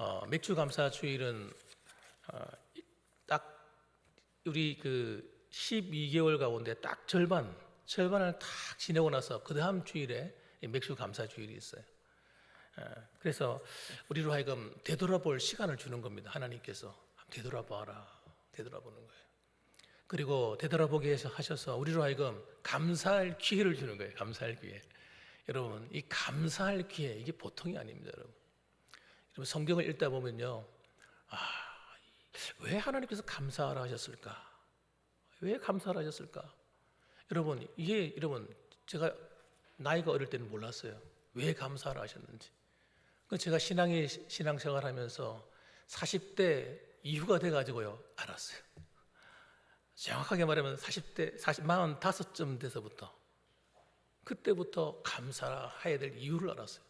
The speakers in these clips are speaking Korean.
어, 맥주 감사 주일은 어, 이- 딱 우리 그 12개월 가운데 딱 절반 절반을 딱 지내고 나서 그 다음 주일에 이 맥주 감사 주일이 있어요. 어, 그래서 우리로 하여금 되돌아볼 시간을 주는 겁니다. 하나님께서 되돌아봐라, 되돌아보는 거예요. 그리고 되돌아보게 해서 하셔서 우리로 하여금 감사할 기회를 주는 거예요. 감사할 기회. 여러분, 이 감사할 기회 이게 보통이 아닙니다, 여러분. 성경을 읽다 보면요, 아, 왜 하나님께서 감사하라 하셨을까? 왜 감사하라 하셨을까? 여러분, 이게 여러분 제가 나이가 어릴 때는 몰랐어요. 왜 감사하라 하셨는지. 그 제가 신앙의 신앙생활 하면서 40대 이후가 돼 가지고요 알았어요. 정확하게 말하면 40대 40 45쯤 돼서부터 그때부터 감사해야 될 이유를 알았어요.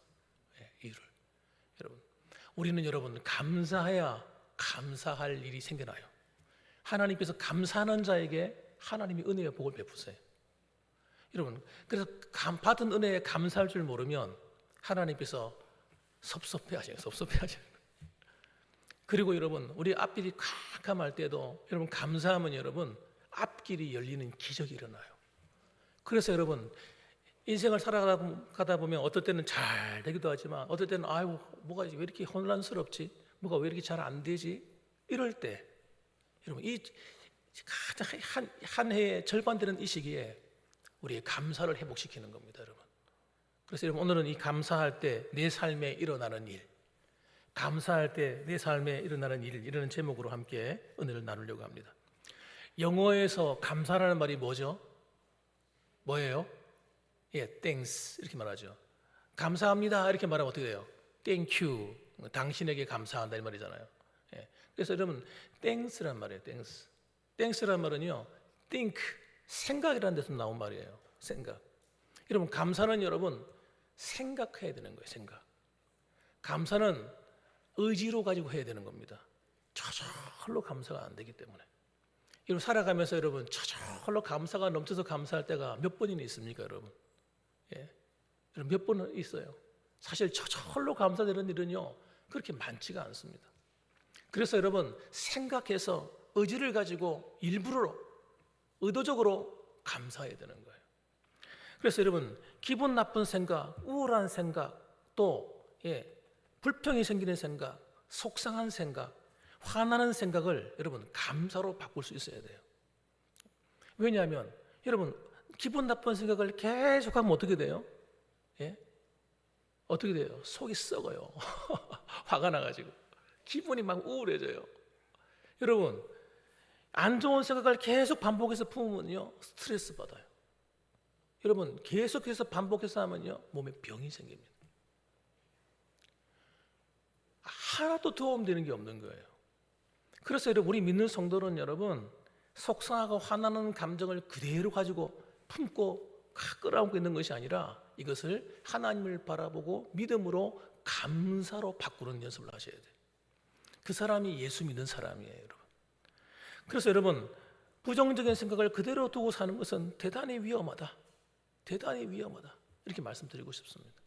우리는 여러분 감사해야 감사할 일이 생겨나요. 하나님께서 감사하는 자에게 하나님이 은혜의 복을 베푸세요. 여러분 그래서 감, 받은 은혜에 감사할 줄 모르면 하나님께서 섭섭해 하셔요. 섭섭해 하셔요. 그리고 여러분 우리 앞길이 캄캄할 때도 여러분 감사하면 여러분 앞길이 열리는 기적이 일어나요. 그래서 여러분 인생을 살아가다 보면 어떨 때는 잘 되기도 하지만 어떨 때는 아유 뭐가 왜 이렇게 혼란스럽지 뭐가 왜 이렇게 잘 안 되지 이럴 때 여러분 이 가장 한, 한 해의 절반 되는 이 시기에 우리의 감사를 회복시키는 겁니다 여러분 그래서 여러분 오늘은 이 감사할 때 내 삶에 일어나는 일 감사할 때 내 삶에 일어나는 일 이라는 제목으로 함께 은혜를 나누려고 합니다 영어에서 감사라는 말이 뭐죠? 뭐예요? 예, thanks 이렇게 말하죠. 감사합니다 이렇게 말하면 어떻게 돼요? Thank you. 당신에게 감사한다 이 말이잖아요. 예. 그래서 여러분 thanks란 말이에요. thanks. thanks란 말은요, think 생각이라는 데서 나온 말이에요. 생각. 여러분 감사는 여러분 생각해야 되는 거예요. 생각. 감사는 의지로 가지고 해야 되는 겁니다. 저절로 감사가 안 되기 때문에. 여러분 살아가면서 여러분 저절로 감사가 넘쳐서 감사할 때가 몇 번이나 있습니까, 여러분? 예. 몇 번은 있어요. 사실 저절로 감사되는 일은요 그렇게 많지가 않습니다. 그래서 여러분 생각해서 의지를 가지고 일부러 의도적으로 감사해야 되는 거예요. 그래서 여러분 기분 나쁜 생각, 우울한 생각, 또 예, 불평이 생기는 생각, 속상한 생각, 화나는 생각을 여러분 감사로 바꿀 수 있어야 돼요. 왜냐하면 여러분 기분 나쁜 생각을 계속하면 어떻게 돼요? 예? 어떻게 돼요? 속이 썩어요. 화가 나가지고 기분이 막 우울해져요. 여러분 안 좋은 생각을 계속 반복해서 품으면요 스트레스 받아요. 여러분 계속해서 반복해서 하면요 몸에 병이 생깁니다. 하나도 도움되는 게 없는 거예요. 그래서 우리 믿는 성도는 여러분 속상하고 화나는 감정을 그대로 가지고 품고 끌어안고 있는 것이 아니라 이것을 하나님을 바라보고 믿음으로 감사로 바꾸는 연습을 하셔야 돼요. 그 사람이 예수 믿는 사람이에요, 여러분. 그래서 여러분 부정적인 생각을 그대로 두고 사는 것은 대단히 위험하다. 대단히 위험하다. 이렇게 말씀드리고 싶습니다.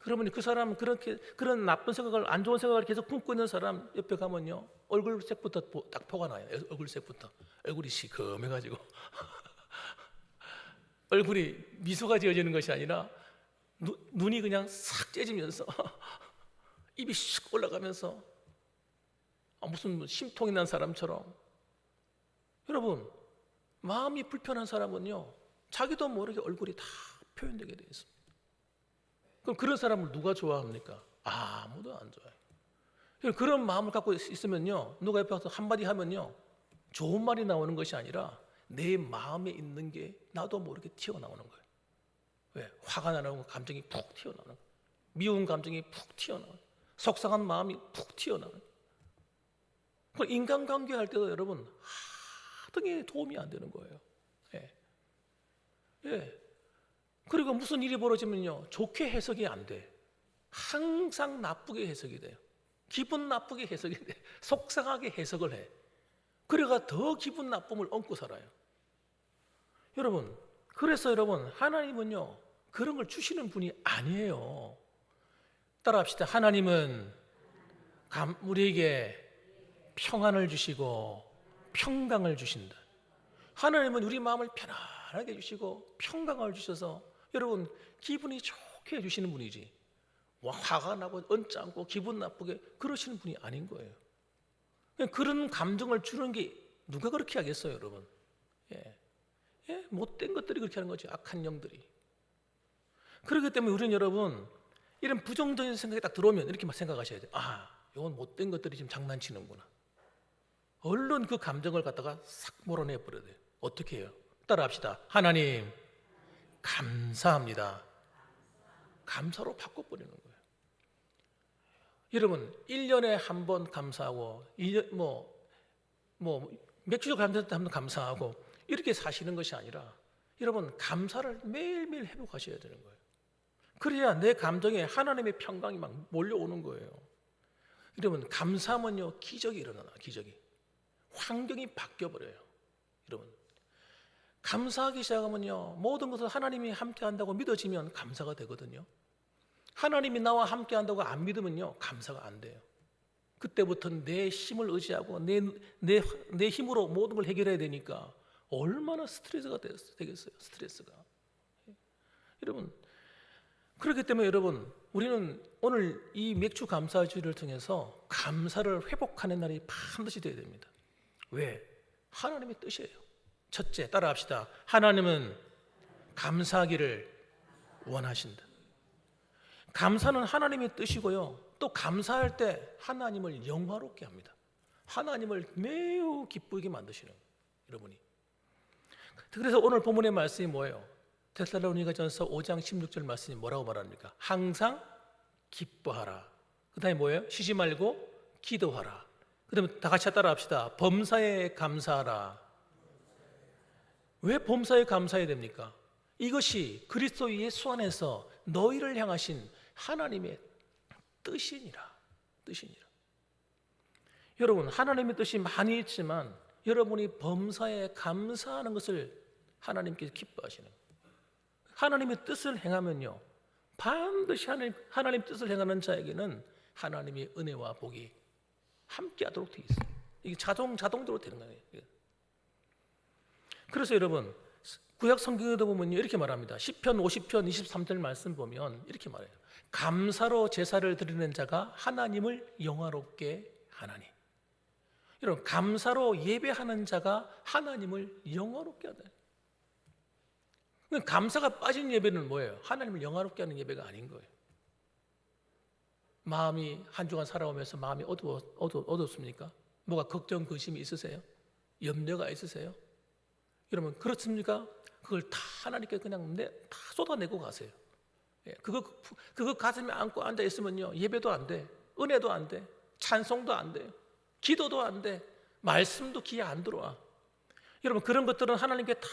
그러면 그 사람은 그렇게 그런 나쁜 생각을 안 좋은 생각을 계속 품고 있는 사람 옆에 가면요 얼굴색부터 보- 딱 포가 나요. 얼굴색부터 얼굴이 시커매가지고 얼굴이 미소가 지어지는 것이 아니라 누- 눈이 그냥 싹 째지면서 입이 슉 올라가면서 아, 무슨 뭐 심통이 난 사람처럼 여러분 마음이 불편한 사람은요 자기도 모르게 얼굴이 다 표현되게 되어 있습니다. 그럼 그런 사람을 누가 좋아합니까? 아무도 안 좋아해요. 그런 마음을 갖고 있- 있으면요 누가 옆에 와서 한마디 하면요 좋은 말이 나오는 것이 아니라 내 마음에 있는 게 나도 모르게 튀어나오는 거예요. 왜? 화가 나는 감정이 푹 튀어나오는 거예요. 미운 감정이 푹 튀어나오는 거예요. 속상한 마음이 푹 튀어나오는 거예요. 인간관계 할 때도 여러분 하등에 도움이 안 되는 거예요. 예. 예. 그리고 무슨 일이 벌어지면요 좋게 해석이 안 돼. 항상 나쁘게 해석이 돼요. 기분 나쁘게 해석이 돼. 속상하게 해석을 해. 그래가 더 기분 나쁨을 얹고 살아요. 여러분, 그래서 여러분, 하나님은요, 그런 걸 주시는 분이 아니에요. 따라 합시다. 하나님은 감, 우리에게 평안을 주시고 평강을 주신다. 하나님은 우리 마음을 편안하게 해주시고 평강을 주셔서 여러분 기분이 좋게 해주시는 분이지 와, 화가 나고 언짢고 기분 나쁘게 그러시는 분이 아닌 거예요. 그런 감정을 주는 게 누가 그렇게 하겠어요, 여러분? 예. 예? 못된 것들이 그렇게 하는 거죠. 악한 영들이. 그렇기 때문에 우리는 여러분 이런 부정적인 생각이 딱 들어오면 이렇게 막 생각하셔야 돼요. 아, 이건 못된 것들이 지금 장난치는구나. 얼른 그 감정을 갖다가 싹 몰아내 버려야 돼요. 어떻게 해요? 따라합시다. 하나님, 감사합니다. 감사로 바꿔버리는 거예요. 여러분, 1년에 한 번 감사하고, 1년, 뭐, 뭐, 맥주도 감사할 때한번 감사하고, 이렇게 사시는 것이 아니라, 여러분, 감사를 매일매일 회복하셔야 되는 거예요. 그래야 내 감정에 하나님의 평강이 막 몰려오는 거예요. 여러분, 감사하면요, 기적이 일어나, 기적이. 환경이 바뀌어 버려요. 여러분. 감사하기 시작하면요, 모든 것을 하나님이 함께 한다고 믿어지면 감사가 되거든요. 하나님이 나와 함께 한다고 안 믿으면요, 감사가 안 돼요. 그때부터는 내 힘을 의지하고 내, 내, 내 힘으로 모든 걸 해결해야 되니까 얼마나 스트레스가 됐, 되겠어요, 스트레스가. 여러분, 그렇기 때문에 여러분, 우리는 오늘 이 맥주 감사주의를 통해서 감사를 회복하는 날이 반드시 되어야 됩니다. 왜? 하나님의 뜻이에요. 첫째, 따라합시다. 하나님은 감사하기를 원하신다. 감사는 하나님의 뜻이고요. 또 감사할 때 하나님을 영화롭게 합니다. 하나님을 매우 기쁘게 만드시는 여러분이. 그래서 오늘 본문의 말씀이 뭐예요? 데살로니가 전서 5장 16절 말씀이 뭐라고 말합니까? 항상 기뻐하라. 그 다음에 뭐예요? 쉬지 말고 기도하라. 그 다음에 다 같이 따라 합시다. 범사에 감사하라. 왜 범사에 감사해야 됩니까? 이것이 그리스도 예수 안에서 너희를 향하신 하나님의 뜻이니라. 뜻이니라. 여러분, 하나님의 뜻이 많이 있지만 여러분이 범사에 감사하는 것을 하나님께서 기뻐하시는 거예요. 하나님의 뜻을 행하면요. 반드시 하나님, 하나님 뜻을 행하는 자에게는 하나님의 은혜와 복이 함께 하도록 되어 있어요. 이게 자동, 자동적으로 되는 거예요. 그래서 여러분, 구약 성경에도 보면 이렇게 말합니다. 10편 50편 23절 말씀 보면 이렇게 말해요. 감사로 제사를 드리는 자가 하나님을 영화롭게 하나니. 여러분, 감사로 예배하는 자가 하나님을 영화롭게 하다. 감사가 빠진 예배는 뭐예요? 하나님을 영화롭게 하는 예배가 아닌 거예요. 마음이 한 주간 살아오면서 마음이 어두워, 어두, 어둡습니까? 뭐가 걱정, 근심이 있으세요? 염려가 있으세요? 여러분, 그렇습니까? 그걸 다 하나님께 그냥 내, 다 쏟아내고 가세요. 예, 그거, 그거 가슴에 안고 앉아 있으면요. 예배도 안 돼. 은혜도 안 돼. 찬송도 안 돼. 기도도 안 돼. 말씀도 귀에 안 들어와. 여러분, 그런 것들은 하나님께 다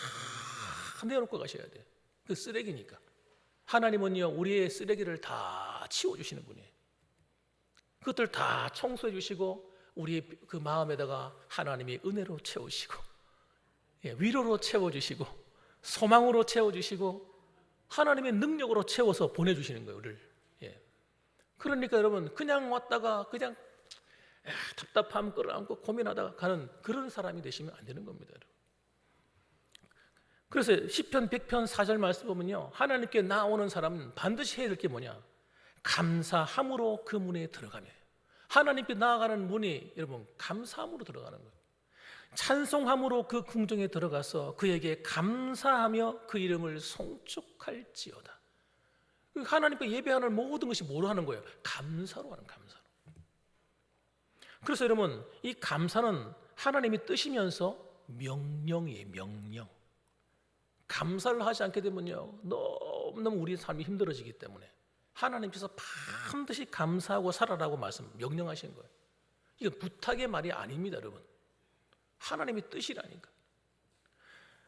내어놓고 가셔야 돼요. 그 쓰레기니까. 하나님은요, 우리의 쓰레기를 다 치워주시는 분이에요. 그것들 다 청소해 주시고, 우리의 그 마음에다가 하나님의 은혜로 채우시고, 예, 위로로 채워주시고, 소망으로 채워주시고, 하나님의 능력으로 채워서 보내주시는 거예요, 우리를. 예. 그러니까 여러분, 그냥 왔다가 그냥 야, 답답함 끌어안고 고민하다가 가는 그런 사람이 되시면 안 되는 겁니다. 그래서 10편 100편 4절 말씀 보면요. 하나님께 나오는 사람은 반드시 해야 될 게 뭐냐? 감사함으로 그 문에 들어가며 하나님께 나아가는 문이 여러분 감사함으로 들어가는 거예요. 찬송함으로 그 궁정에 들어가서 그에게 감사하며 그 이름을 송축할지어다. 그 하나님께 예배하는 모든 것이 뭐로 하는 거예요? 감사로 하는 감사로. 그래서 여러분 이 감사는 하나님이 뜨시면서 명령이에요, 명령. 감사를 하지 않게 되면요 너무너무 우리 삶이 힘들어지기 때문에 하나님께서 반드시 감사하고 살아라고 말씀 명령하신 거예요. 이건 부탁의 말이 아닙니다, 여러분. 하나님의 뜻이라니까.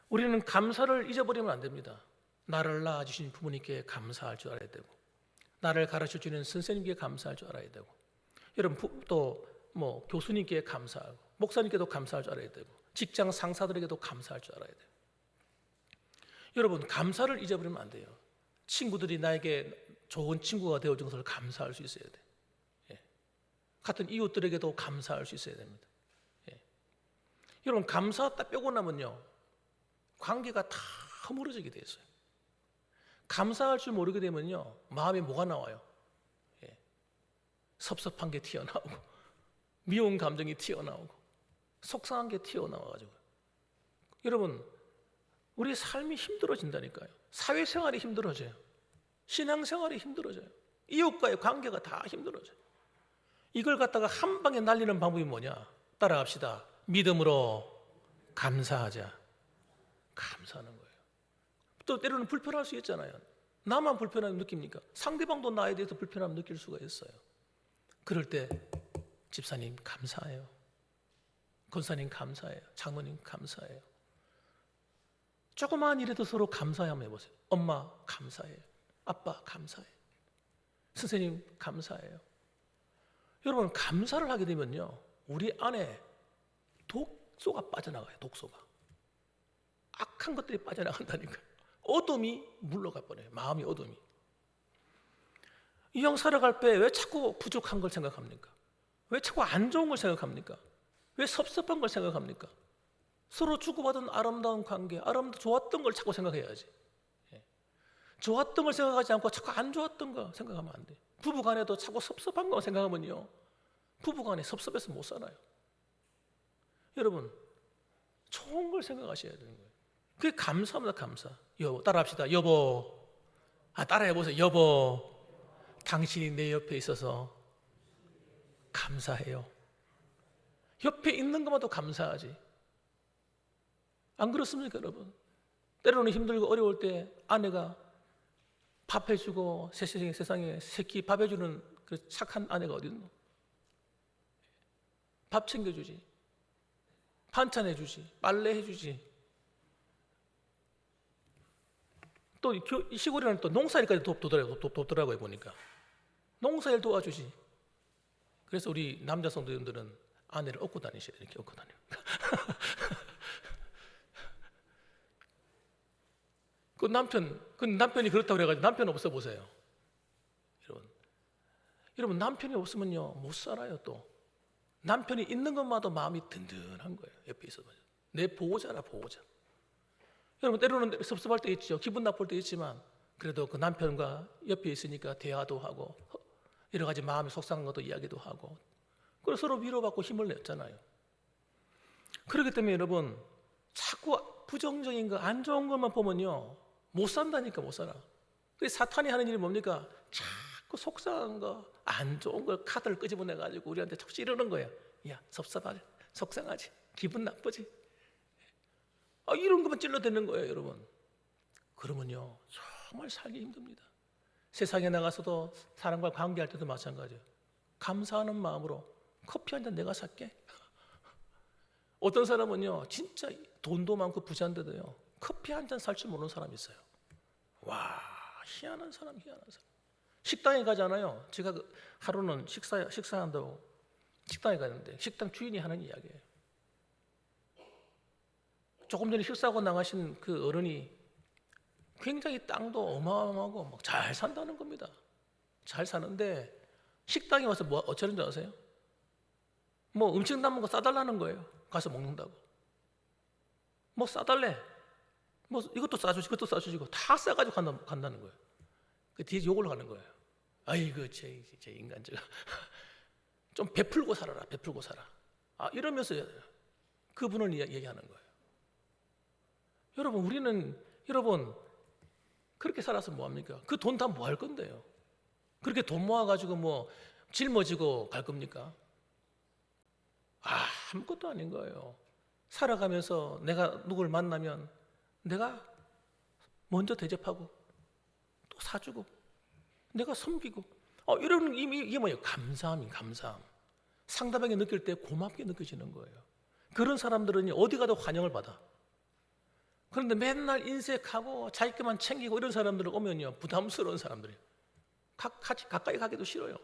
우리는 감사를 잊어버리면 안 됩니다. 나를 낳아주신 부모님께 감사할 줄 알아야 되고, 나를 가르쳐 주는 선생님께 감사할 줄 알아야 되고, 여러분 또 뭐 교수님께 감사하고, 목사님께도 감사할 줄 알아야 되고, 직장 상사들에게도 감사할 줄 알아야 돼요. 여러분 감사를 잊어버리면 안 돼요. 친구들이 나에게 좋은 친구가 되어준 것을 감사할 수 있어야 돼. 예. 같은 이웃들에게도 감사할 수 있어야 됩니다. 예. 여러분 감사 딱 빼고 나면요 관계가 다 허물어지게 돼 있어요. 감사할 줄 모르게 되면요 마음에 뭐가 나와요? 예. 섭섭한 게 튀어나오고 미운 감정이 튀어나오고 속상한 게 튀어나와가지고 여러분 우리 삶이 힘들어진다니까요. 사회생활이 힘들어져요. 신앙생활이 힘들어져요. 이웃과의 관계가 다 힘들어져요. 이걸 갖다가 한 방에 날리는 방법이 뭐냐? 따라합시다. 믿음으로 감사하자. 감사하는 거예요. 또 때로는 불편할 수 있잖아요. 나만 불편함 느낍니까? 상대방도 나에 대해서 불편함 느낄 수가 있어요. 그럴 때 집사님 감사해요. 권사님 감사해요. 장모님 감사해요. 조그마한 일에도 서로 감사해 한번 해보세요. 엄마 감사해요. 아빠 감사해요. 선생님 감사해요. 여러분 감사를 하게 되면요. 우리 안에 독소가 빠져나가요. 독소가. 악한 것들이 빠져나간다니까. 어둠이 물러가 버려요. 마음이 어둠이. 이형 살아갈 때 왜 자꾸 부족한 걸 생각합니까? 왜 자꾸 안 좋은 걸 생각합니까? 왜 섭섭한 걸 생각합니까? 서로 주고받은 아름다운 관계, 아름다 좋았던 걸 자꾸 생각해야지. 예. 좋았던 걸 생각하지 않고 자꾸 안 좋았던 거 생각하면 안 돼. 부부 간에도 자꾸 섭섭한 거 생각하면요, 부부 간에 섭섭해서 못 살아요. 여러분, 좋은 걸 생각하셔야 되는 거예요. 그게 감사합니다, 감사. 여보, 따라합시다. 여보, 아 따라해 보세요. 여보, 당신이 내 옆에 있어서 감사해요. 옆에 있는 것만도 감사하지. 안 그렇습니까, 여러분? 때로는 힘들고 어려울 때 아내가 밥 해주고 세상에, 세상에 새끼 밥 해주는 그 착한 아내가 어디 있노? 밥 챙겨주지. 반찬 해주지. 빨래 해주지. 또 시골에는 또 농사일까지 돕, 돕더라고요, 돕, 돕더라고요, 보니까. 농사일 도와주지. 그래서 우리 남자 성도님들은 아내를 업고 다니셔야 돼요, 이렇게 업고 다녀. 그 남편, 그 남편이 그렇다고 그래가지고 남편 없어 보세요. 여러분, 여러분 남편이 없으면요 못 살아요 또. 남편이 있는 것마다 마음이 든든한 거예요. 옆에 있어도 내 보호자라 보호자. 여러분 때로는 섭섭할 때 있죠. 기분 나쁠 때 있지만 그래도 그 남편과 옆에 있으니까 대화도 하고 여러 가지 마음이 속상한 것도 이야기도 하고 그래서 서로 위로받고 힘을 냈잖아요. 그렇기 때문에 여러분 자꾸 부정적인 거 안 좋은 것만 보면요 못 산다니까 못 살아. 그 사탄이 하는 일이 뭡니까? 자꾸 속상한 거, 안 좋은 걸 카드를 끄집어내 가지고 우리한테 자꾸 찌르는 거야. 야 섭섭하지, 속상하지, 기분 나쁘지. 아, 이런 것만 찔러대는 거예요, 여러분. 그러면요 정말 살기 힘듭니다. 세상에 나가서도 사람과 관계할 때도 마찬가지예요. 감사하는 마음으로 커피 한 잔 내가 살게. 어떤 사람은요, 진짜 돈도 많고 부자인데도요, 커피 한 잔 살 줄 모르는 사람이 있어요. 와, 희한한 사람, 희한한 사람. 식당에 가잖아요. 제가 그 하루는 식사 식사한다고 식당에 가는데 식당 주인이 하는 이야기예요. 조금 전에 식사하고 나가신 그 어른이 굉장히 땅도 어마어마하고 막 잘 산다는 겁니다. 잘 사는데 식당에 와서 뭐 어쩌는 줄 아세요? 뭐 음식 남은 거 싸달라는 거예요. 가서 먹는다고. 뭐 싸달래. 뭐 이것도 싸주지, 그것도 싸주지고 다 싸가지고 간다, 간다는 거예요. 그 뒤에 욕을 하는 거예요. 아이고 제, 제 인간 제가 좀 베풀고 살아라, 베풀고 살아. 아 이러면서 그분을 얘기하는 거예요. 여러분 우리는 여러분 그렇게 살아서 뭐 합니까? 그 돈 다 뭐 할 건데요? 그렇게 돈 모아가지고 뭐 짊어지고 갈 겁니까? 아, 아무것도 아닌 거예요. 살아가면서 내가 누굴 만나면 내가 먼저 대접하고 또 사주고 내가 섬기고 어, 이런 이게 뭐예요? 감사함이 감사함. 상대방이 느낄 때 고맙게 느껴지는 거예요. 그런 사람들은 어디 가도 환영을 받아. 그런데 맨날 인색하고 자기 것만 챙기고 이런 사람들 오면요 부담스러운 사람들이에요. 가, 같이 가까이 가기도 싫어요.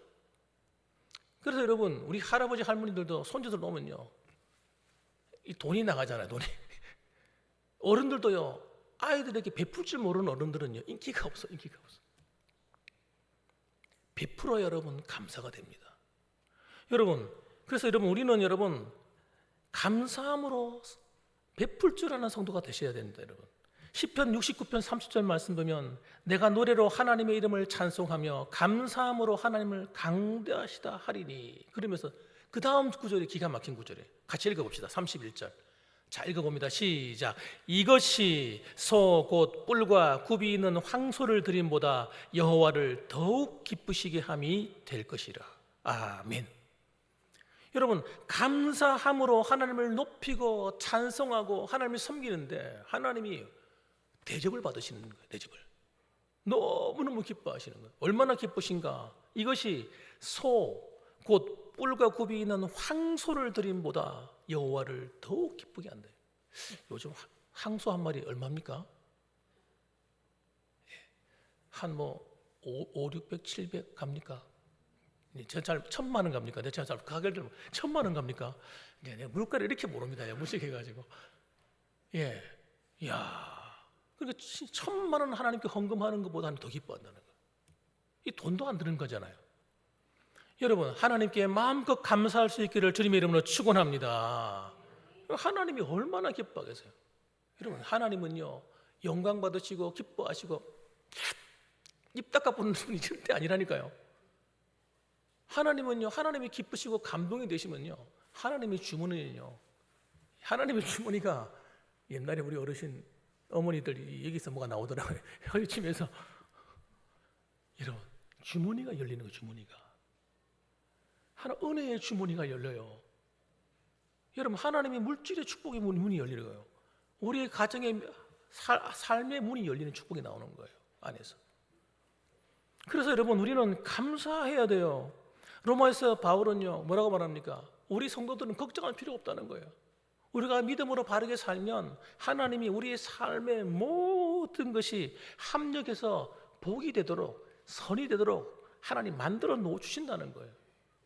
그래서 여러분 우리 할아버지 할머니들도 손주들 오면요 이 돈이 나가잖아요 돈이 어른들도요 아이들에게 베풀 줄 모르는 어른들은요 인기가 없어 인기가 없어 베풀어 여러분 감사가 됩니다 여러분, 그래서 여러분 우리는 여러분 감사함으로 베풀 줄 아는 성도가 되셔야 됩니다, 여러분. 시편 69편 30절 말씀 보면 내가 노래로 하나님의 이름을 찬송하며 감사함으로 하나님을 강대하시다 하리니 그러면서 그 다음 구절이 기가 막힌 구절이에요. 같이 읽어봅시다. 31절. 자 읽어봅니다. 시작. 이것이 소 곧 뿔과 굽이 있는 황소를 드림보다 여호와를 더욱 기쁘시게 함이 될 것이라. 아멘. 여러분 감사함으로 하나님을 높이고 찬송하고 하나님을 섬기는데 하나님이 대접을 받으시는 거예요. 대접을 너무너무 기뻐하시는 거예요. 얼마나 기쁘신가? 이것이 소 곧 뿔과 굽이 있는 황소를 드림보다 여호와를 더욱 기쁘게 한다. 요즘 하- 황소 한 마리 얼마입니까? 한 뭐 5, 600, 700 갑니까? 제잘 천만 원 갑니까? 내잘 가격을 천만 원 갑니까? 네, 내가 물가를 이렇게 모릅니다. 무식해가지고 예, 야, 그러니까 치- 천만 원 하나님께 헌금하는 것보다는 더 기뻐한다는 거예요. 이 돈도 안 드는 거잖아요. 여러분 하나님께 마음껏 감사할 수 있기를 주님의 이름으로 축원합니다. 하나님이 얼마나 기뻐하겠어요. 여러분 하나님은요 영광 받으시고 기뻐하시고 입 닦아 보는 분이 절대 아니라니까요. 하나님은요 하나님이 기쁘시고 감동이 되시면요 하나님의 주머니는요 하나님의 주머니가 옛날에 우리 어르신 어머니들이 여기서 뭐가 나오더라고요 혈치면서 여러분 주머니가 열리는 거예요 주머니가 하나 은혜의 주머니가 열려요. 여러분 하나님의 물질의 축복의 문- 문이 열리는 거예요. 우리의 가정의 살, 삶의 문이 열리는 축복이 나오는 거예요. 안에서. 그래서 여러분 우리는 감사해야 돼요. 로마에서 바울은요 뭐라고 말합니까? 우리 성도들은 걱정할 필요 없다는 거예요. 우리가 믿음으로 바르게 살면 하나님이 우리의 삶의 모든 것이 합력해서 복이 되도록 선이 되도록 하나님 만들어 놓아 주신다는 거예요.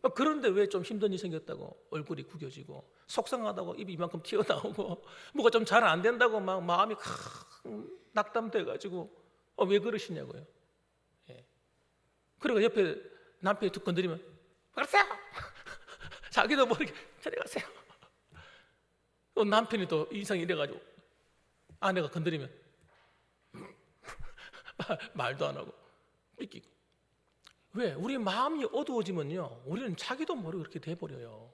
어, 그런데 왜 좀 힘든 일이 생겼다고 얼굴이 구겨지고 속상하다고 입이 이만큼 튀어나오고 뭐가 좀 잘 안 된다고 막 마음이 큰 낙담돼 가지고 어, 왜 그러시냐고요. 예. 그리고 옆에 남편이 툭 건드리면 그러세요. 자기도 모르게 저리 가세요. 또 남편이 또 이상이 이래가지고 아내가 건드리면 말도 안 하고 삐끼고 왜? 우리 마음이 어두워지면요 우리는 자기도 모르게 그렇게 돼버려요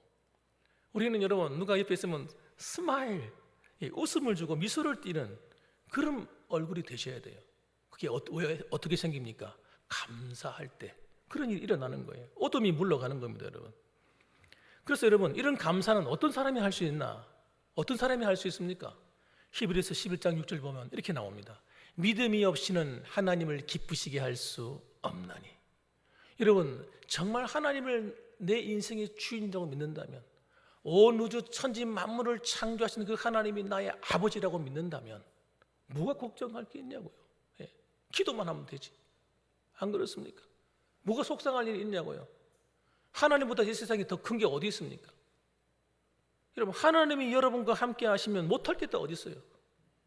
우리는 여러분 누가 옆에 있으면 스마일 이 웃음을 주고 미소를 띠는 그런 얼굴이 되셔야 돼요 그게 어, 왜, 어떻게 생깁니까? 감사할 때 그런 일이 일어나는 거예요 어둠이 물러가는 겁니다 여러분 그래서 여러분 이런 감사는 어떤 사람이 할 수 있나? 어떤 사람이 할 수 있습니까? 히브리서 11장 6절 보면 이렇게 나옵니다. 믿음이 없이는 하나님을 기쁘시게 할 수 없나니. 여러분 정말 하나님을 내 인생의 주인이라고 믿는다면 온 우주 천지 만물을 창조하시는 그 하나님이 나의 아버지라고 믿는다면 뭐가 걱정할 게 있냐고요. 예. 기도만 하면 되지. 안 그렇습니까? 뭐가 속상할 일이 있냐고요. 하나님보다 이 세상에 더 큰 게 어디 있습니까? 여러분 하나님이 여러분과 함께 하시면 못할 게 또 어디 있어요?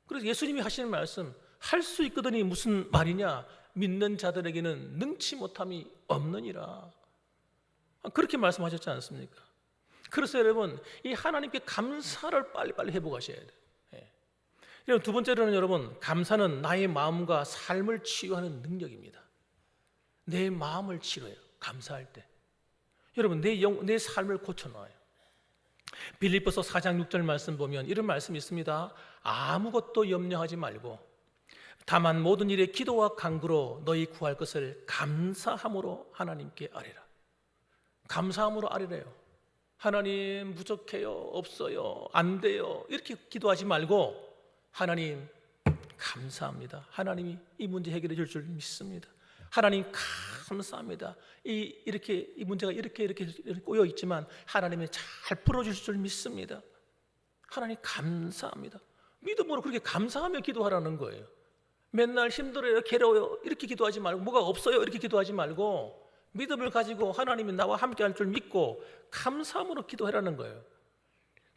그래서 예수님이 하시는 말씀 할 수 있거든이 무슨 말이냐? 믿는 자들에게는 능치 못함이 없느니라. 아, 그렇게 말씀하셨지 않습니까? 그래서 여러분 이 하나님께 감사를 빨리빨리 회복하셔야 돼요. 예. 두 번째로는 여러분 감사는 나의 마음과 삶을 치유하는 능력입니다. 내 마음을 치료해요. 감사할 때. 여러분 내 영, 내 삶을 고쳐놔요. 빌립보서 4장 6절 말씀 보면 이런 말씀이 있습니다. 아무것도 염려하지 말고 다만 모든 일에 기도와 간구로 너희 구할 것을 감사함으로 하나님께 아뢰라. 감사함으로 아뢰래요. 하나님 부족해요. 없어요. 안 돼요. 이렇게 기도하지 말고 하나님 감사합니다. 하나님이 이 문제 해결해 줄 줄 믿습니다. 하나님 감사합니다. 이 이렇게 이 문제가 이렇게 이렇게 꼬여 있지만 하나님이 잘 풀어 주실 줄 믿습니다. 하나님 감사합니다. 믿음으로 그렇게 감사하며 기도하라는 거예요. 맨날 힘들어요, 괴로워요 이렇게 기도하지 말고 뭐가 없어요 이렇게 기도하지 말고 믿음을 가지고 하나님이 나와 함께 할 줄 믿고 감사함으로 기도하라는 거예요.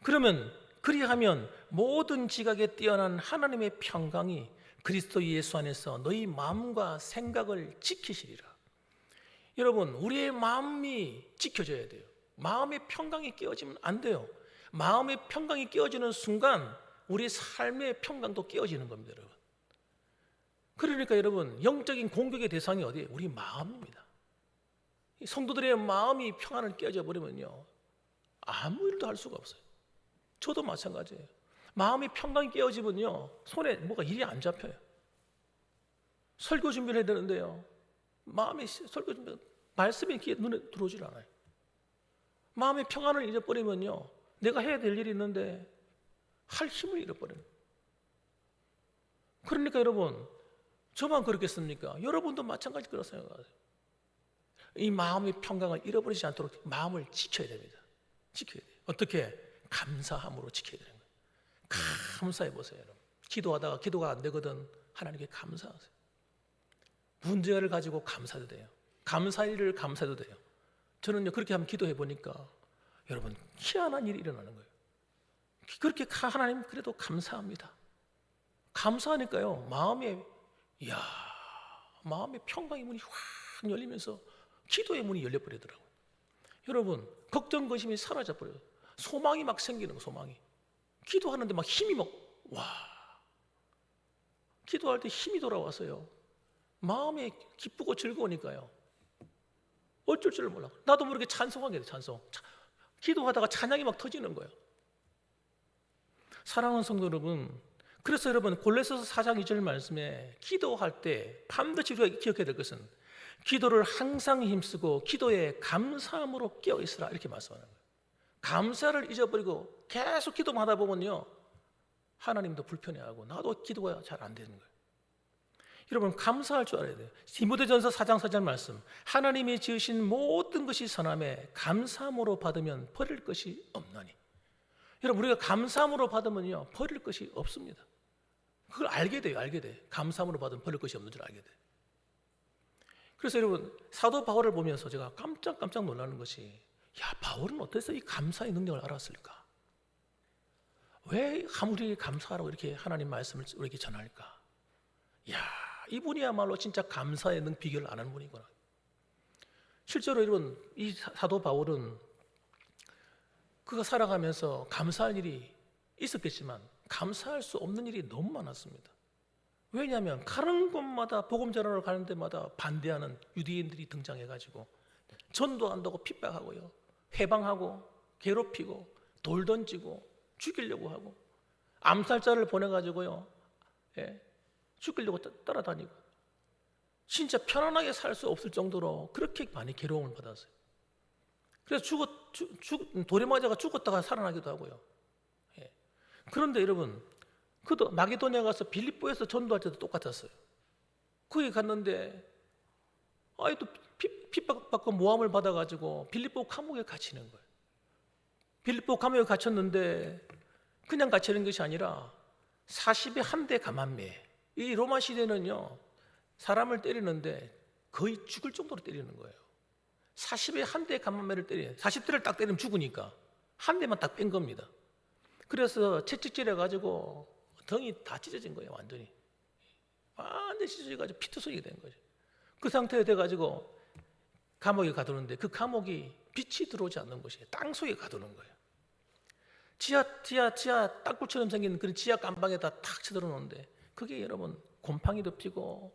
그러면 그리하면 모든 지각에 뛰어난 하나님의 평강이 그리스도 예수 안에서 너희 마음과 생각을 지키시리라. 여러분, 우리의 마음이 지켜져야 돼요. 마음의 평강이 깨어지면 안 돼요. 마음의 평강이 깨어지는 순간 우리 삶의 평강도 깨어지는 겁니다, 여러분. 그러니까 여러분 영적인 공격의 대상이 어디에 우리 마음입니다. 이 성도들의 마음이 평안을 깨져 버리면요 아무 일도 할 수가 없어요. 저도 마찬가지예요. 마음이 평강이 깨어지면요 손에 뭐가 일이 안 잡혀요. 설교 준비를 해야 되는데요. 마음이 설교 준비 말씀이 귀에 눈에 들어오질 않아요. 마음의 평안을 잃어버리면요 내가 해야 될 일이 있는데 할 힘을 잃어버려요. 그러니까 여러분 저만 그렇겠습니까? 여러분도 마찬가지 그렇게 생각하세요. 이 마음의 평강을 잃어버리지 않도록 마음을 지켜야 됩니다. 지켜야 돼요. 어떻게? 감사함으로 지켜야 거예요. 감사해 보세요, 여러분. 기도하다가 기도가 안 되거든 하나님께 감사하세요. 문제를 가지고 감사도 돼요. 감사의 일을 감사도 돼요. 저는요 그렇게 한번 기도해 보니까 여러분 희한한 일이 일어나는 거예요. 그렇게 하나님 그래도 감사합니다. 감사하니까요 마음에 이야 마음의 평강의 문이 확 열리면서 기도의 문이 열려 버리더라고요. 여러분 걱정 거심이 사라져 버려요. 소망이 막 생기는 거 소망이. 기도하는데 막 힘이 막 와. 기도할 때 힘이 돌아와서요. 마음이 기쁘고 즐거우니까요. 어쩔 줄 몰라. 나도 모르게 찬송하게 돼 찬송. 차- 기도하다가 찬양이 막 터지는 거예요. 사랑하는 성도 여러분, 그래서 여러분 골로새서 4장 2절 말씀에 기도할 때 반드시 우리가 기억해야 될 것은 기도를 항상 힘쓰고 기도에 감사함으로 깨어 있으라 이렇게 말씀하는 거예요. 감사를 잊어버리고 계속 기도만 하다 보면요 하나님도 불편해하고 나도 기도가 잘 안 되는 거예요. 여러분 감사할 줄 알아야 돼요. 디모데전서 4장 4절 말씀 하나님이 지으신 모든 것이 선함에 감사함으로 받으면 버릴 것이 없나니 여러분 우리가 감사함으로 받으면요 버릴 것이 없습니다. 그걸 알게 돼요. 알게 돼. 감사함으로 받으면 버릴 것이 없는 줄 알게 돼. 그래서 여러분 사도 바울을 보면서 제가 깜짝깜짝 놀라는 것이 야 바울은 어때서 이 감사의 능력을 알았을까? 왜 아무리 감사하라고 이렇게 하나님 말씀을 우리에게 전할까? 야 이분이야말로 진짜 감사의 능 비결을 아는 분이구나. 실제로 여러분 이 사- 사도 바울은 그가 살아가면서 감사할 일이 있었겠지만 감사할 수 없는 일이 너무 많았습니다. 왜냐하면 가는 곳마다 복음 전하러 가는 데마다 반대하는 유대인들이 등장해가지고 전도한다고 핍박하고요, 해방하고 괴롭히고 돌 던지고 죽이려고 하고 암살자를 보내가지고요, 예, 죽이려고 따- 따라다니고 진짜 편안하게 살 수 없을 정도로 그렇게 많이 괴로움을 받았어요. 그래서 죽었, 죽, 죽, 맞아가 죽었다가 살아나기도 하고요. 예. 그런데 여러분, 그도 마게도니아 가서 빌립보에서 전도할 때도 똑같았어요. 거기 갔는데 아이 또 핍- 핍박받고 모함을 받아가지고 빌립보 감옥에 갇히는 거예요. 빌립보 감옥에 갇혔는데 그냥 갇히는 것이 아니라 40의 한대 가만매. 이 로마 시대는요 사람을 때리는데 거의 죽을 정도로 때리는 거예요. 40에 한대 가만매를 때려 40대를 딱 때리면 죽으니까 한 대만 딱 뺀 겁니다. 그래서 채찍질해 가지고 덩이 다 찢어진 거예요, 완전히. 완전히 찢어져 가지고 피투성이 된 거죠. 그 상태에 돼 가지고 감옥에 가두는데 그 감옥이 빛이 들어오지 않는 곳이에요. 땅 속에 가두는 거예요. 지하 지하 지하 땅굴처럼 생긴 그런 지하 감방에다 탁 쳐들어 놓는데 그게 여러분 곰팡이도 피고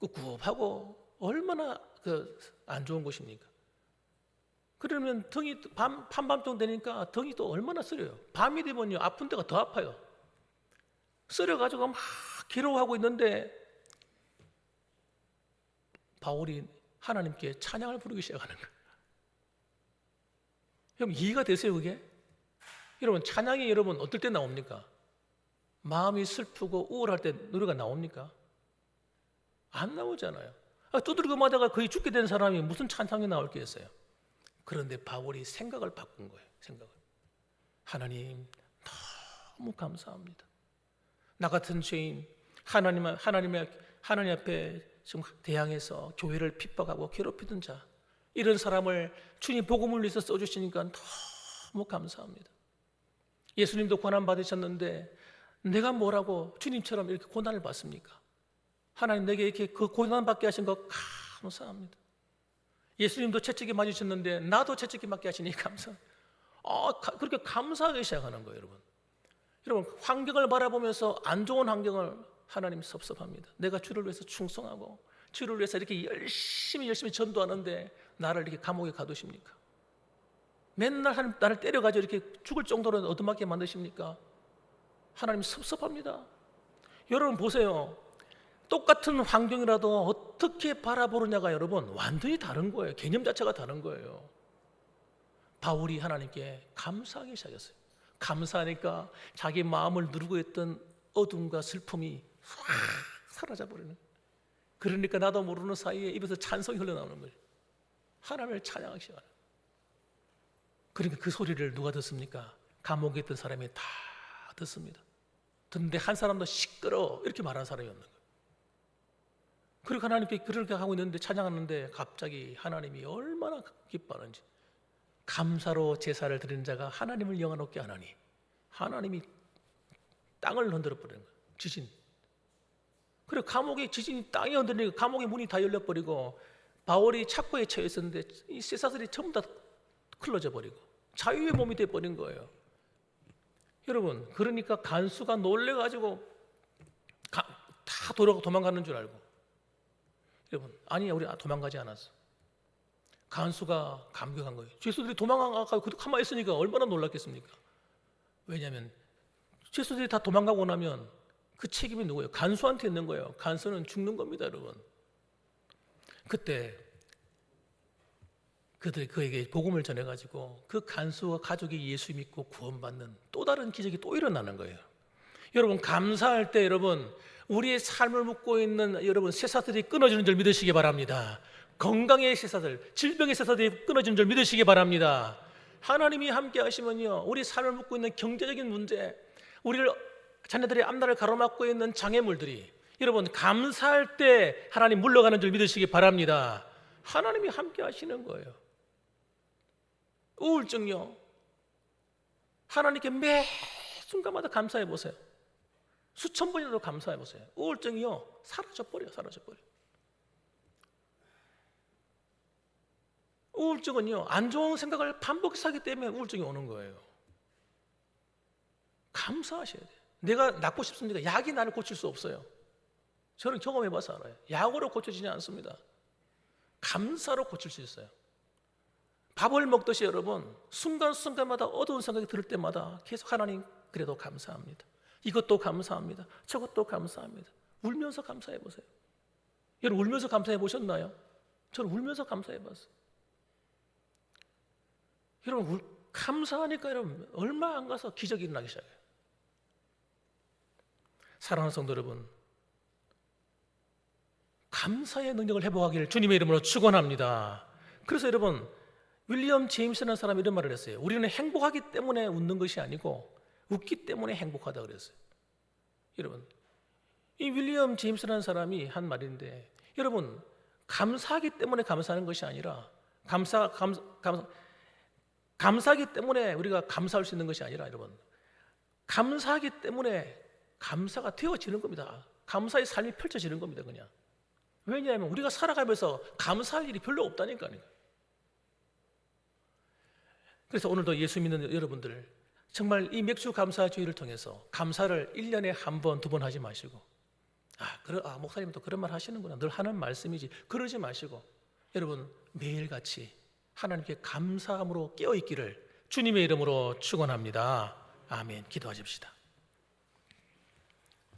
꿉꿉하고 얼마나 그 안 좋은 곳입니까? 그러면 덩이 밤 한밤중 되니까 덩이 또 얼마나 쓰려요. 밤이 되면요 아픈 데가 더 아파요. 쓰려가지고 막 괴로워하고 있는데 바울이 하나님께 찬양을 부르기 시작하는 거예요. 여러분 이해가 되세요 그게? 여러분 찬양이 여러분 어떨 때 나옵니까? 마음이 슬프고 우울할 때 노래가 나옵니까? 안 나오잖아요. 아, 맞아가 거의 죽게 된 사람이 무슨 찬양이 나올 게 있어요? 그런데 바울이 생각을 바꾼 거예요. 생각을. 하나님 너무 감사합니다. 나 같은 죄인 하나님 하나님의 하나님 앞에 지금 대항해서 교회를 핍박하고 괴롭히던 자 이런 사람을 주님 복음을 위해서 써주시니까 너무 감사합니다. 예수님도 고난 받으셨는데 내가 뭐라고 주님처럼 이렇게 고난을 받습니까? 하나님 내게 이렇게 그 고난 받게 하신 거 감사합니다. 예수님도 채찍이 맞으셨는데 나도 채찍이 맞게 하시니 감사. 어, 가- 그렇게 감사하기 시작하는 거예요, 여러분. 여러분 환경을 바라보면서 안 좋은 환경을 하나님 섭섭합니다. 내가 주를 위해서 충성하고 주를 위해서 이렇게 열심히 열심히 전도하는데 나를 이렇게 감옥에 가두십니까? 맨날 하나님 나를 때려가지고 이렇게 죽을 정도로 얻어맞게 만드십니까? 하나님 섭섭합니다. 여러분 보세요. 똑같은 환경이라도 어떻게 바라보느냐가 여러분 완전히 다른 거예요. 개념 자체가 다른 거예요. 바울이 하나님께 감사하기 시작했어요. 감사하니까 자기 마음을 누르고 있던 어둠과 슬픔이 확 사라져 버리는. 거예요. 그러니까 나도 모르는 사이에 입에서 찬송이 흘러나오는 거예요. 하나님을. 거예요. 그러니까 그 소리를 누가 듣습니까? 감옥에 있던 사람이 다 듣습니다. 듣는데 한 사람도 시끄러 이렇게 말하는 사람이 없는 거예요. 그리고 하나님께 그렇게 하고 있는데 찬양하는데 갑자기 하나님이 얼마나 기뻐하는지 감사로 제사를 드리는 자가 하나님을 영화롭게 하나니 하나님이 땅을 흔들어 버리는 거예요. 지진. 그리고 감옥에 지진이 땅이 흔들리고 감옥의 문이 다 열려 버리고 바울이 착고에 처해 있었는데 이 쇠사슬이 전부 다 클러져 버리고 자유의 몸이 돼 버린 거예요. 여러분, 그러니까 간수가 놀래 가지고 다 돌아가 도망가는 줄 알고 여러분, 아니 우리 도망가지 않았어. 간수가 감격한 거예요. 죄수들이 도망가고 그 가만히 있으니까 얼마나 놀랐겠습니까? 왜냐하면 죄수들이 다 도망가고 나면 그 책임이 누구예요? 간수한테 있는 거예요. 간수는 죽는 겁니다, 여러분. 그때 그들이 그에게 복음을 전해 가지고 그 간수와 가족이 예수 믿고 구원받는 또 다른 기적이 또 일어나는 거예요. 여러분 감사할 때 여러분 우리의 삶을 묻고 있는 여러분 쇠사슬이 끊어지는 줄 믿으시기 바랍니다. 건강의 쇠사슬, 질병의 쇠사슬이 끊어지는 줄 믿으시기 바랍니다. 하나님이 함께 하시면요 우리 삶을 묻고 있는 경제적인 문제, 우리를 자녀들의 앞날을 가로막고 있는 장애물들이 여러분 감사할 때 하나님 물러가는 줄 믿으시기 바랍니다. 하나님이 함께 하시는 거예요. 우울증요. 하나님께 매 순간마다 감사해 보세요. 수천 번이라도 감사해 보세요. 우울증이요 사라져 버려, 사라져 버려. 우울증은요 안 좋은 생각을 반복해서 하기 때문에 우울증이 오는 거예요. 감사하셔야 돼요. 내가 낫고 싶습니까? 약이 나를 고칠 수 없어요. 저는 경험해 봐서 알아요. 약으로 고쳐지지 않습니다. 감사로 고칠 수 있어요. 밥을 먹듯이 여러분 순간순간마다 어두운 생각이 들 때마다 계속 하나님 그래도 감사합니다. 이것도 감사합니다. 저것도 감사합니다. 울면서 감사해 보세요. 여러분 울면서 감사해 보셨나요? 저는 울면서 감사해 봤어요. 여러분 울, 감사하니까 여러분 얼마 안 가서 기적이 일어나기 시작해요. 사랑하는 성도 여러분 감사의 능력을 회복하기를 주님의 이름으로 축원합니다. 그래서 여러분 윌리엄 제임스라는 사람이 이런 말을 했어요. 우리는 행복하기 때문에 웃는 것이 아니고 웃기 때문에 행복하다 그랬어요. 여러분 이 윌리엄 제임스라는 사람이 한 말인데 여러분 감사하기 때문에 감사하는 것이 아니라 감사 감, 감 감사하기 때문에 우리가 감사할 수 있는 것이 아니라 여러분 감사하기 때문에 감사가 되어지는 겁니다. 감사의 삶이 펼쳐지는 겁니다, 그냥. 왜냐하면 우리가 살아가면서 감사할 일이 별로 없다니까요. 그래서 오늘도 예수 믿는 여러분들 정말 이 맥주 감사 주의를 통해서 감사를 1년에 한 번, 두 번 하지 마시고 아, 그러, 아 목사님도 그런 말 하시는구나. 늘 하는 말씀이지. 그러지 마시고 여러분 매일같이 하나님께 감사함으로 깨어 있기를 주님의 이름으로 축원합니다. 아멘. 기도하십시다.